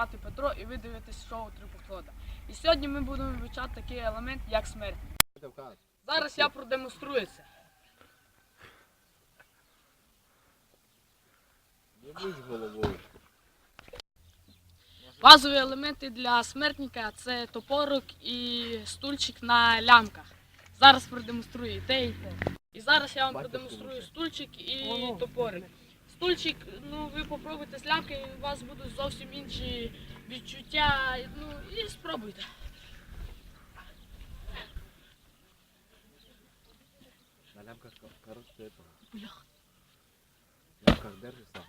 звати Петро і ви дивитесь шоу Три похода. І сьогодні ми будемо вивчати такий елемент, як смерть. Зараз я продемонструю це. Не будь головою. Базові елементи для смертника це топорок і стульчик на лямках. Зараз продемонструю і те, і те. І зараз я вам продемонструю стульчик? стульчик і топорик. Стульчик, ну ви попробуйте з лямки, і у вас будуть зовсім інші відчуття. Ну і спробуйте. На лямках, этого. Бля. Лямках держишься.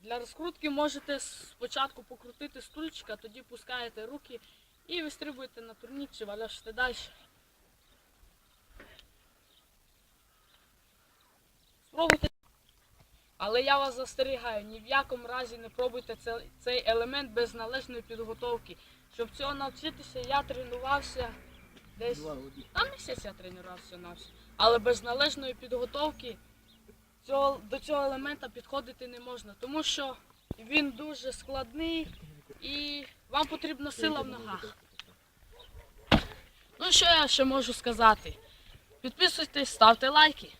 Для розкрутки можете спочатку покрутити стульчик, а тоді пускаєте руки і вистрибуєте на турнік чи валяшите далі. Спробуйте. Але я вас застерігаю, ні в якому разі не пробуйте цей елемент без належної підготовки. Щоб цього навчитися, я тренувався десь. Там місяць я тренувався на все. Але без належної підготовки цього, до цього елемента підходити не можна, тому що він дуже складний і вам потрібна сила в ногах. Ну що я ще можу сказати? Підписуйтесь, ставте лайки.